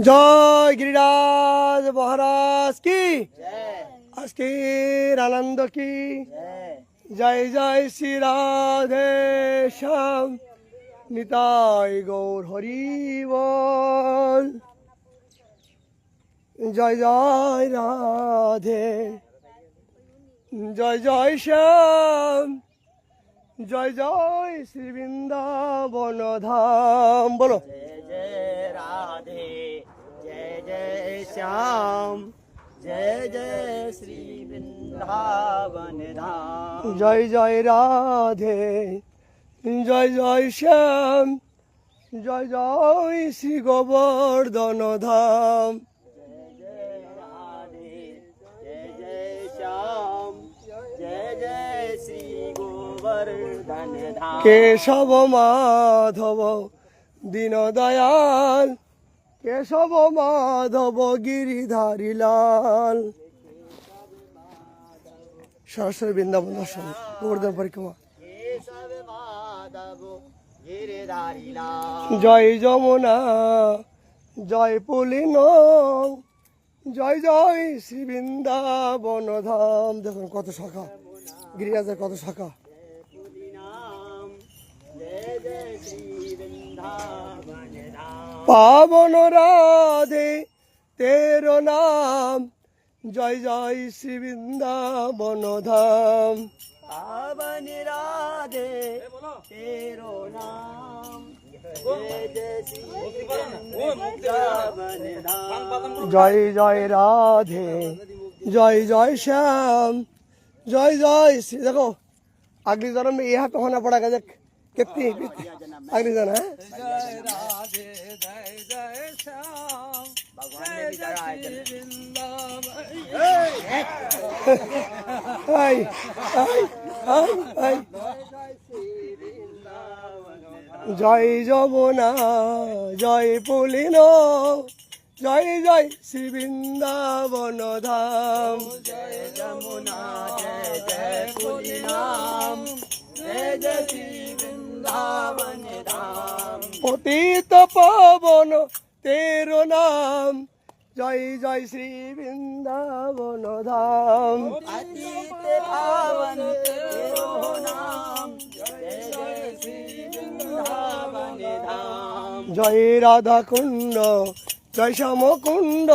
জয় গিরিরাজ মহারাজ কি? আজকের আনন্দ কি? জয়। জয় শ্রী রাধে শ্যাম। নিতাই গৌর হরিবল জয় জয় রাধে। জয় জয় শ্যাম। জয় জয় শ্রীবৃন্দাবন ধাম। বলো। जय जय श्याम जय जय श्री वृंदावन धाम জয় জয় রাধে জয় জয় শ্যাম জয় জয় শ্রী গোবর্ধন ধাম जय जय राधे जय जय श्याम जय जय श्री गोवर्धन धाम কেশব মাধব দীন দয়াল কেশব মাধব গিরিধারি লাল। সরাসরি বৃন্দাবন দর্শন, গোবর্ধন পরিক্রমা জয় যমুনা, জয় পুলিন, জয় জয় শ্রী বৃন্দাবন ধাম। দেখুন কত শাখা, গিরিরাজের কত শাখা। জয় জয় শ্রী বৃন্দাবন ধাম। পাবন রাধে তের নাম। জয় জয় শ্রী বৃন্দাবন ধাম পাবন রাধে তের জয় জয় রাধে জয় জয় শ্যাম জয় জয় শ্রী দেখো আগে জন্মে ইহা কখনো পড়া গেছে कितनी कितनी अगली जन्म है भगवान ने भी चढ़ाया आई आई आई आई জয় যমুনা জয় পুলিন জয় জয় শ্রী বৃন্দাবন ধাম जय यमुना जय जय पुरी नाम जय পতিত পাবন তেরো নাম। জয় জয় শ্রী বৃন্দাবন ধাম। জয় রাধা কুণ্ড জয় শ্যামকুণ্ড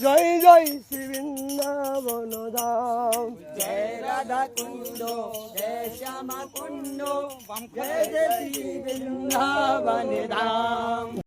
জয় জয় শ্রী বৃন্দাবন দাম জয় রাধা কুণ্ড, জয় শ্যামা কুণ্ড, জয় জয় শ্রী বৃন্দাবন দাম